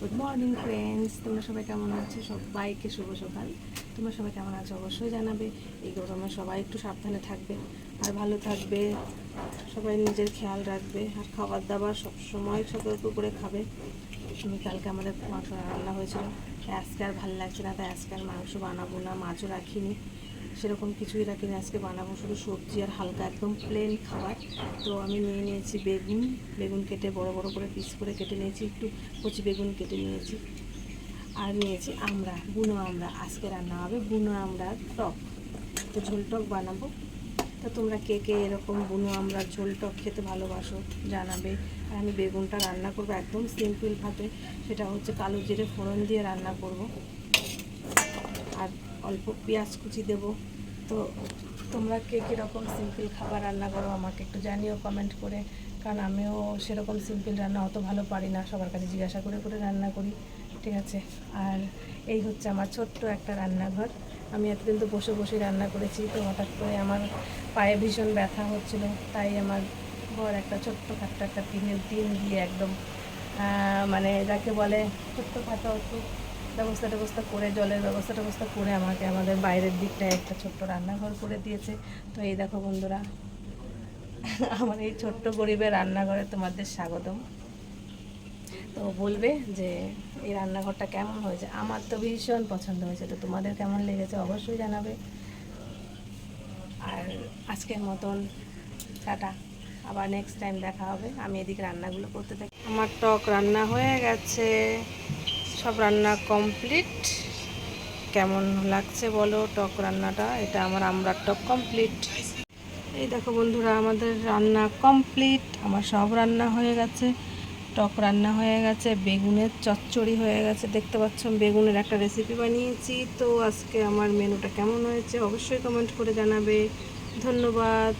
Good morning friends তোমরা সবাই কেমন আছো? সবাইকে শুভ সকাল। তোমরা সবাই কেমন আছো? অবশ্যই জানাবে। এই গরমে সবাই একটু সাবধানে থাকবে আর ভালো থাকবে। সবাই নিজের খেয়াল রাখবে আর খাবার দাবার সবসময় সতর্ক করে খাবে। আমি কালকে আমাদের মাংস রান্না হয়েছিল। আজকে আর ভালো লাগছে না, তাই আজকে আর মাংস বানাবো না, মাছও রাখিনি। সেরকম কিছুই রাখিনি আজকে বানাবো শুধু সবজি আর হালকা একদম প্লেন খাবার। তো আমি নিয়ে নিয়েছি বেগুন। বেগুন কেটে বড় বড় করে পিস করে কেটে নিয়েছি। একটু কচি বেগুন কেটে নিয়েছি। আর নিয়েছি আমরা বুনো আমরা আজকে রান্না হবে বুনো আমরা টক। তো ঝোল টক বানাবো। তো তোমরা কে কে এরকম বুনো আমরা ঝোল টক খেতে ভালোবাসো জানাবে। আর আমি বেগুনটা রান্না করব একদম সিম্পল ভাবে সেটা হচ্ছে কালো জিরে ফোড়ন দিয়ে রান্না করব। আর অল্প পেঁয়াজ কুচি দেব। তো তোমরা কে কীরকম সিম্পল খাবার রান্না করো আমাকে একটু জানিও কমেন্ট করে। কারণ আমিও সেরকম সিম্পল রান্না অত ভালো পারি না, সবার কাছে জিজ্ঞাসা করে করে রান্না করি, ঠিক আছে? আর এই হচ্ছে আমার ছোট্ট একটা রান্নাঘর। আমি এতদিন তো বসে বসে রান্না করেছি, তো হঠাৎ করে আমার পায়ে ভীষণ ব্যথা হচ্ছিল। তাই আমার ঘর একটা ছোট্ট খাট্ট একটা টিনের দিন দিয়ে একদম মানে যাকে বলে ছোট্ট খাটো একটু ব্যবস্থা ট্যবস্থা করে, জলের ব্যবস্থা ট্যবস্থা করে আমাকে আমাদের বাইরের দিকটায় একটা ছোট্ট রান্নাঘর করে দিয়েছে। তো এই দেখো বন্ধুরা, আমার এই ছোট্ট গরিবের রান্নাঘরে তোমাদের স্বাগতম। তো বলবে যে এই রান্নাঘরটা কেমন হয়েছে? আমার তো ভীষণ পছন্দ হয়েছে, তো তোমাদের কেমন লেগেছে অবশ্যই জানাবে। আর আজকের মতন টাটা, আবার নেক্সট টাইম দেখা হবে। আমি এদিকে রান্নাগুলো করতে থাকি। আমার টক রান্না হয়ে গেছে। সব রান্না কমপ্লিট কেমন লাগছে বলো টক রান্নাটা? এটা আমার আমরা টক কমপ্লিট এই দেখো বন্ধুরা, আমাদের রান্না কমপ্লিট আমার সব রান্না হয়ে গেছে। টক রান্না হয়ে গেছে, বেগুনের চচ্চড়ি হয়ে গেছে। দেখতে পাচ্ছ বেগুনের একটা রেসিপি বানিয়েছি। তো আজকে আমার মেনুটা কেমন হয়েছে অবশ্যই কমেন্ট করে জানাবে। ধন্যবাদ।